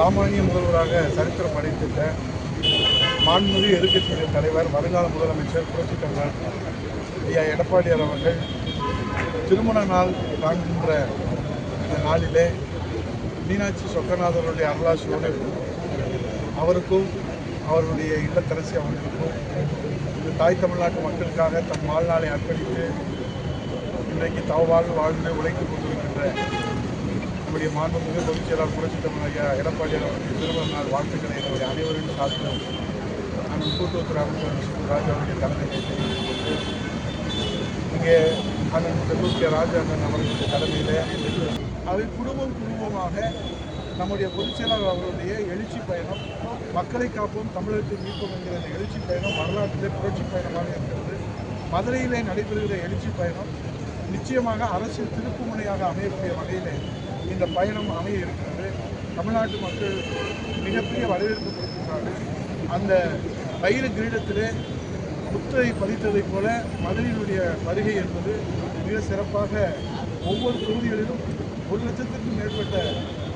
சாமானிய முதல்வராக சரித்திரம் படைத்துள்ள மாண்புமிகு எதிர்க்கட்சியுடைய தலைவர் வருங்கால முதலமைச்சர் புரட்சித் தலைவர் ஐயா எடப்பாடியார் அவர்கள் திருமண நாள் காண்கின்ற இந்த நாளிலே மீனாட்சி சொக்கநாதருடைய அருளாசியோடு அவருக்கும் அவருடைய இல்லத்தரசி அவர்களுக்கும் இந்த தாய் தமிழ்நாட்டு மக்களுக்காக தன் வாழ்நாளை அர்ப்பணித்து இன்றைக்கு தவவாழ்வு வாழ்ந்து உழைத்துக் கொண்டிருக்கிறார் நம்முடைய மாண்புமிகு பொதுச் செயலாளர் புரட்சித் தமிழ் ஐயா எடப்பாடியார் திருமண நாள் வாழ்த்துக்களை என்னுடைய அனைவரின் சார்பிலும் நான் கூட்டுறவுத்துறை அமைச்சர் மிஸ்டர் ராஜா அவருடைய தலைமையை தெரிவித்துக் இங்கே அண்ணன் செல்லூர் கே ராஜா அண்ணன் அவர்களுடைய தலைமையில் அதை குடும்பம் குடும்பமாக நம்முடைய பொதுச் செயலாளர் அவர்களுடைய எழுச்சி பயணம் மக்களை காப்போம் தமிழகத்தை மீட்போம் என்கிற இந்த எழுச்சி பயணம் வரலாற்றிலே புரட்சி பயணமாக இருக்கிறது. மதுரையிலே நடைபெறுகிற எழுச்சி பயணம் நிச்சயமாக அரசியல் திருப்புமுனையாக அமையக்கூடிய வகையிலே இந்த பயணம் அமைய இருக்கிறது. தமிழ்நாட்டு மக்கள் மிகப்பெரிய வரவேற்பு கொடுக்கின்றார்கள் அந்த வைர கிரீடத்திலே முத்திரை பதித்ததைப் போல மதுரையினுடைய வருகை என்பது மிக சிறப்பாக ஒவ்வொரு தொகுதிகளிலும் ஒரு லட்சத்திற்கும் மேற்பட்ட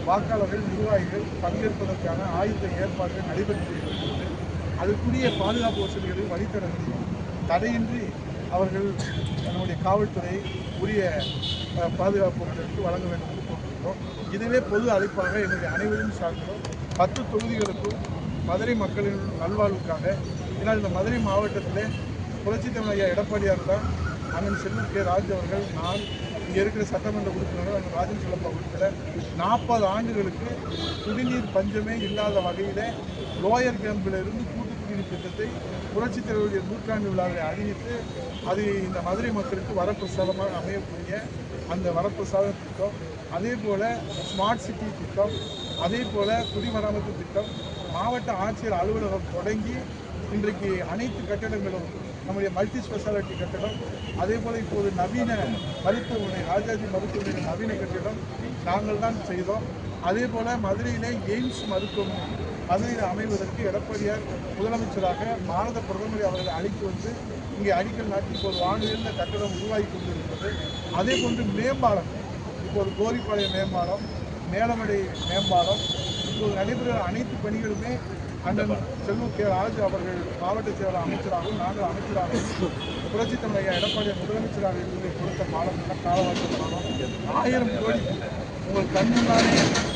வாக்காளர்கள் நிர்வாகிகள் பங்கேற்பதற்கான ஆயுத ஏற்பாடுகள் நடைபெற்று வருகிறது. அதற்குரிய பாதுகாப்பு வசதிகளையும் வழித்தடங்களையும் தடையின்றி அவர்கள் நம்முடைய காவல்துறை உரிய பாதுகாப்புகளுக்கு வழங்க வேண்டும். என்று இதுவே பொது அழைப்பாக என்னுடைய அனைவரும் சார்ந்தோம். பத்து தொகுதிகளுக்கும் மதுரை மக்களின் நல்வாழ்வுக்காக. ஏன்னால் இந்த மதுரை மாவட்டத்தில் புரட்சி தமிழ் ஐயா எடப்பாடியார் தான் அண்ணன் செல்வம் கே ராஜ் அவர்கள் நான் இங்கே இருக்கிற சட்டமன்ற உறுப்பினர்கள் அண்ணன் ராஜன் செல்லப்பா உட்பட நாற்பது ஆண்டுகளுக்கு குடிநீர் பஞ்சமே இல்லாத வகையில் லோயர் கேம்பிலிருந்து கூட்டு குடிநீர் திட்டத்தை புரட்சித் தலைவருடைய நூற்றாண்டு விழாவை அறிவித்து அது இந்த மதுரை மக்களுக்கு வரப்பிரசாதமாக அமையக்கூடிய அந்த வரப்பிரசாத திட்டம். அதே போல் ஸ்மார்ட் சிட்டி திட்டம் அதே போல் குடிமராமத்து திட்டம் மாவட்ட ஆட்சியர் அலுவலகம் தொடங்கி இன்றைக்கு அனைத்து கட்டடங்களும் நம்முடைய மல்டி ஸ்பெஷாலிட்டி கட்டடம் அதே போல் இப்போது நவீன மருத்துவமனை ராஜாஜி மருத்துவமனை நவீன கட்டிடம் நாங்கள் தான் செய்தோம். அதே போல் மதுரையிலே எய்ம்ஸ் மருத்துவமனை மதுரையில் அமைவதற்கு எடப்பாடியார் முதலமைச்சராக பாரத பிரதமரை அவர்கள் அழைத்து வந்து இங்கே அடிக்கல் நாட்டி இப்போது வானிலிருந்த கட்டடம் உருவாகி கொண்டிருக்கிறது. அதே போன்று மேம்பாலம் இப்போது கோரிப்பாளையம் மேம்பாலம் மேலமடை மேம்பாலம் இப்போது நடைபெறுகிற அனைத்து பணிகளுமே அண்ணன் செல்வம் கே ராஜு அவர்கள் மாவட்ட செயலாளர் அமைச்சராகவும் நாங்கள் அமைச்சராகவும் புரட்சி ஐயா எடப்பாடியார் முதலமைச்சராக இருந்து கொடுத்த பாலம் காலவாசி பாலம் ஆயிரம் கோடி உங்கள் கண் முன்னாலே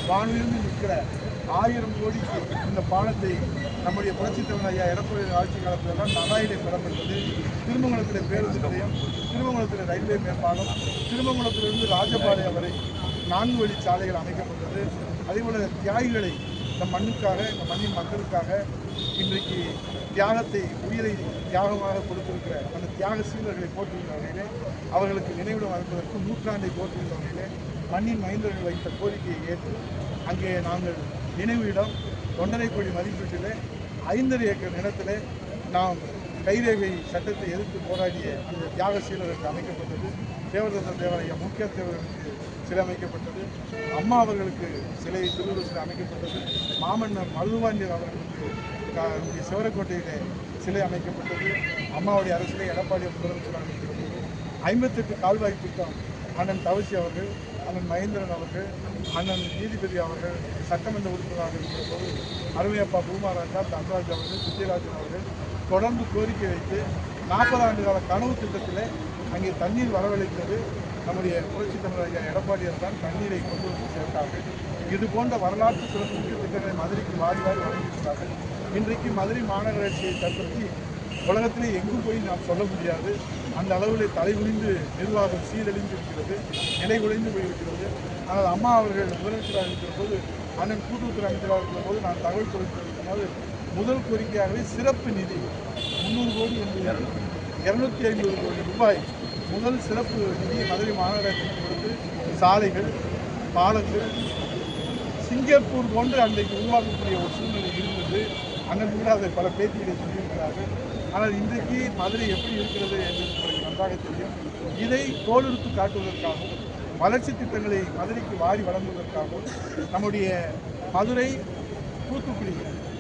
வானிலிருந்து நிற்கிற ஆயிரம் கோடிக்கு இந்த பாலத்தை நம்முடைய புரட்சித் தலைவர் ஐயா எடப்பாடி ஆட்சி காலத்தில் தான் பெறப்பட்டது. திருமங்கலத்தில் பேருந்து நிலையம் திருமங்கலத்தில் ரயில்வே மேம்பாலம் திருமங்கலத்திலிருந்து ராஜபாளையம் வரை நான்கு வழி சாலைகள் அமைக்கப்பட்டது. அதேபோல் தியாகிகளை இந்த மண்ணுக்காக இந்த மண்ணின் மக்களுக்காக இன்றைக்கு தியாகத்தை உயிரை தியாகமாக கொடுத்திருக்கிற அந்த தியாக சீலர்களை போற்றுகின்ற வகையிலே அவர்களுக்கு நினைவிடம் அமைப்பதற்கு நூற்றாண்டை போற்றுகின்ற வகையிலே மண்ணின் மைந்தர்கள் வைத்த கோரிக்கையை ஏற்று அங்கே நாங்கள் நினைவு இடம் தொண்டரை கோடி மதிப்பீட்டிலே ஐந்தரை ஏக்கர் நிலத்தில் நாம் கைரேகை சட்டத்தை எதிர்த்து போராடிய அந்த தியாக சீலருக்கு அமைக்கப்பட்டது. தேவதத்த தேவரையா முக்கிய தேவர்களுக்கு சிலை அமைக்கப்பட்டது. அம்மா அவர்களுக்கு சிலை திருவுருவ சிலை அமைக்கப்பட்டது. மாமன்னர் மருதுவாண்டியர் அவர்களுக்கு சிவரக்கோட்டையிலே சிலை அமைக்கப்பட்டது. அம்மாவுடைய அரசிலே எடப்பாடி முதலமைச்சர் அமைக்கப்பட்டது ஐம்பத்தெட்டு கால்வாய் திட்டம் அண்ணன் தவசி அவர்கள் அண்ணன் மகேந்திரன் அவர்கள் அண்ணன் நீதிபதி அவர்கள் சட்டமன்ற உறுப்பினராக இருக்கிற போது அருமையப்பா பூமாராஜா தன்ராஜ் அவர்கள் விஜயராஜன் அவர்கள் தொடர்ந்து கோரிக்கை வைத்து நாற்பது ஆண்டு கால கனவு திட்டத்தில் அங்கே தண்ணீர் வரவழைத்தது நம்முடைய புரட்சி தமிழர் எடப்பாடியார் தான் தண்ணீரை கொண்டு வந்து சேர்த்தார்கள். இது போன்ற வரலாற்று சிறப்பு திட்டங்களை மதுரைக்கு வாரி வாரி வழங்கியிருக்கிறார்கள். இன்றைக்கு மதுரை மாநகராட்சியை தற்பற்றி உலகத்திலே எங்கு போய் நாம் சொல்ல முடியாது. அந்த அளவில் தலைகுனிந்து நிர்வாகம் சீரழிந்து இருக்கிறது நிலை குலைந்து போயிருக்கிறது. ஆனால் அம்மா அவர்கள் முதலமைச்சராக இருக்கிற போது அண்ணன் கூட்டுறவுத்துறை அமைச்சராக இருக்கிற போது நான் தகவல் தொழில்நுட்பம் போது முதல் கோரிக்கையாகவே சிறப்பு நிதி முந்நூறு கோடி என்பது இரநூத்தி ஐம்பது கோடி ரூபாய் முதல் சிறப்பு நிதி மதுரை மாநகராட்சிக்கு கொடுத்து சாலைகள் பாலங்கள் சிங்கப்பூர் போன்று அன்றைக்கு உருவாக்கக்கூடிய ஒரு சூழ்நிலை இருந்தது. அண்ணன் கூட அதை பல பேட்டிகளை சொல்லியிருக்கிறார்கள். ஆனால் இன்றைக்கு மதுரை எப்படி இருக்கிறது என்று உங்களுக்கு நன்றாக தெரியும். இதை தோலெடுத்து காட்டுவதற்காகவும் வளர்ச்சி திட்டங்களை மதுரைக்கு வாரி வழங்குவதற்காகவும் நம்முடைய மதுரை தூத்துக்குடி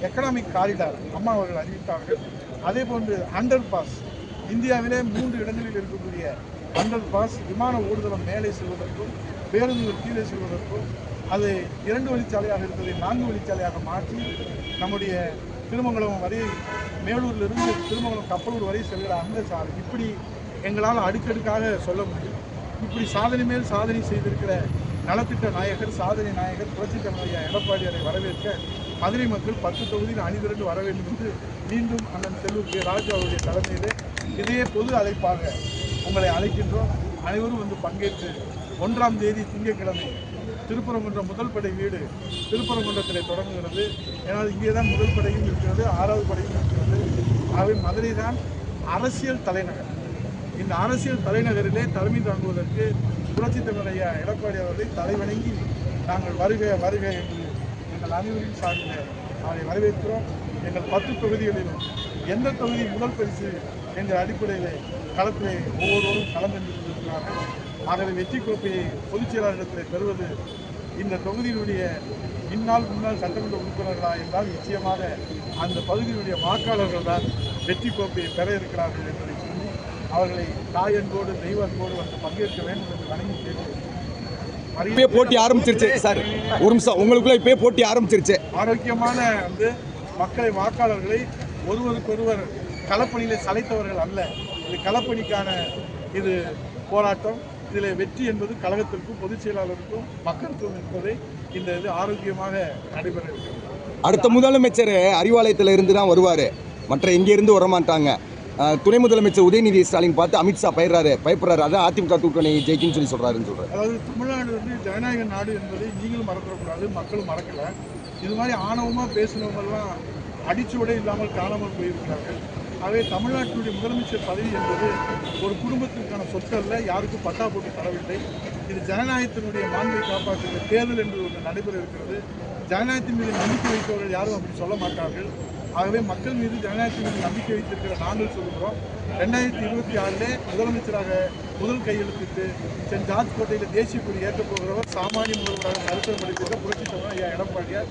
எக்கனாமிக் காரிடார் அம்மா அவர்கள் அறிவித்தார்கள். அதே போன்று அண்டர் பாஸ் இந்தியாவிலே மூன்று இடங்களில் இருக்கக்கூடிய அண்டர் பாஸ் விமான ஊர்தலம் மேலே செல்வதற்கும் பேருந்துகள் கீழே செல்வதற்கும் அது இரண்டு வழிச்சாலையாக இருந்ததை நான்கு வழிச்சாலையாக மாற்றி நம்முடைய திருமங்கலம் வரை மேலூர்லேருந்து திருமங்கலம் கப்பலூர் வரை செல்கிற அந்த சாலை. இப்படி எங்களால் அடுக்கடுக்காக சொல்ல முடியும். இப்படி சாதனை மேல் சாதனை செய்திருக்கிற நலத்திட்ட நாயகர் சாதனை நாயகர் புரட்சித் தலைவர் ஐயா எடப்பாடியாரை வரவேற்க மதுரை மக்கள் பத்து தொகுதியில் அணிதிரண்டு வர வேண்டும் என்று மீண்டும் அண்ணன் செல்லூர் கே. ராஜு அவருடைய தலைமையிலே இதே பொது அழைப்பாக உங்களை அழைக்கின்றோம். அனைவரும் வந்து பங்கேற்று ஒன்றாம் தேதி திங்கட்கிழமை திருப்பரங்குன்றம் முதல் படை வீடு திருப்பரங்குன்றத்தில் தொடங்குகிறது. ஏன்னால் இங்கே தான் முதல் படையும் இருக்கிறது ஆறாவது படையும் இருக்கிறது. ஆகவே மதுரை தான் அரசியல் தலைநகர். இந்த அரசியல் தலைநகரிலே தலைமை தாங்குவதற்கு புரட்சி தமிழைய எடப்பாடி அவர்களை தலைவணங்கி நாங்கள் வருக வருக என்று எங்கள் அனைவரையும் சார்ந்த அவரை வரவேற்கிறோம். எங்கள் பத்து தொகுதிகளிலும் எந்த தொகுதி முதல் பரிசு என்ற அடிப்படையில் களத்திலே ஒவ்வொருவரும் கலந்து கொண்டிருக்கிறார்கள். ஆகவே வெற்றி கோப்பையை பொதுச் செயலாளரிடத்தில் பெறுவது இந்த தொகுதியினுடைய இந்நாள் முன்னாள் சட்டமன்ற உறுப்பினர்களா என்றால் நிச்சயமாக அந்த பகுதியினுடைய வாக்காளர்கள் தான் வெற்றி கோப்பையை பெற இருக்கிறார்கள் என்பதை சொல்லி அவர்களை தாய் அன்போடு தெய்வ அன்போடு வந்து பங்கேற்க வேண்டும் என்று வணங்கி கேட்டு இப்பயே போட்டி ஆரம்பிச்சிருச்சு சார். ஒரு நிமிஷம் உங்களுக்குள்ள இப்பயே போட்டி ஆரம்பிச்சிருச்சு. ஆரோக்கியமான வந்து மக்களை வாக்காளர்களை ஒருவருக்கொருவர் களப்பணியிலே சளைத்தவர்கள் அல்ல. இது களப்பணிக்கான இது போராட்டம். இதில் வெற்றி என்பது கழகத்திற்கும் பொதுச் செயலாளருக்கும் மக்களுக்கும் என்பதை இந்த இது ஆரோக்கியமாக நடைபெற இருக்கிறது. அடுத்த முதலமைச்சர் அறிவாலயத்தில் இருந்து தான் வருவார். மற்ற எங்கே இருந்து வரமாட்டாங்க துணை முதலமைச்சர் உதயநிதி ஸ்டாலின் பார்த்து அமித்ஷா பயிர்றாரு பயப்படுறாரு. அதான் அதிமுக கூட்டணி ஜெயிக்குன்னு சொல்லி சொல்றாருன்னு சொல்றாரு. அதாவது தமிழ்நாடு வந்து ஜனநாயக நாடு என்பதை நீங்களும் மறந்துடக்கூடாது மக்களும் மறக்கல. இது மாதிரி ஆணவமாக பேசினவங்கெல்லாம் அடிச்சுவடை இல்லாமல் காணாமல் போயிருக்கிறார்கள். ஆகவே தமிழ்நாட்டினுடைய முதலமைச்சர் பதவி என்பது ஒரு குடும்பத்திற்கான சொற்கல்ல யாருக்கும் பட்டா போட்டு தரவில்லை. இது ஜனநாயகத்தினுடைய மாண்பை காப்பாற்றுகிற தேர்தல் என்று ஒன்று நடைபெற இருக்கிறது ஜனநாயகத்தின் மீது நம்பிக்கை வைத்தவர்கள் யாரும் அப்படி சொல்ல மாட்டார்கள். ஆகவே மக்கள் மீது ஜனநாயகத்தின் மீது நம்பிக்கை வைத்திருக்கிற நாங்கள் சொல்கிறோம் ரெண்டாயிரத்தி இருபத்தி ஆறிலே முதலமைச்சராக முதல் கையெழுத்திட்டு சென்ட் ஜார்ஜ் கோட்டையில் தேசிய கொடி ஏற்றப் போகிறவர் சாமானிய முதல்வராக சரித்திரம் படித்திருக்க புரட்சி தலைவர் ஐயா எடப்பாடியார்.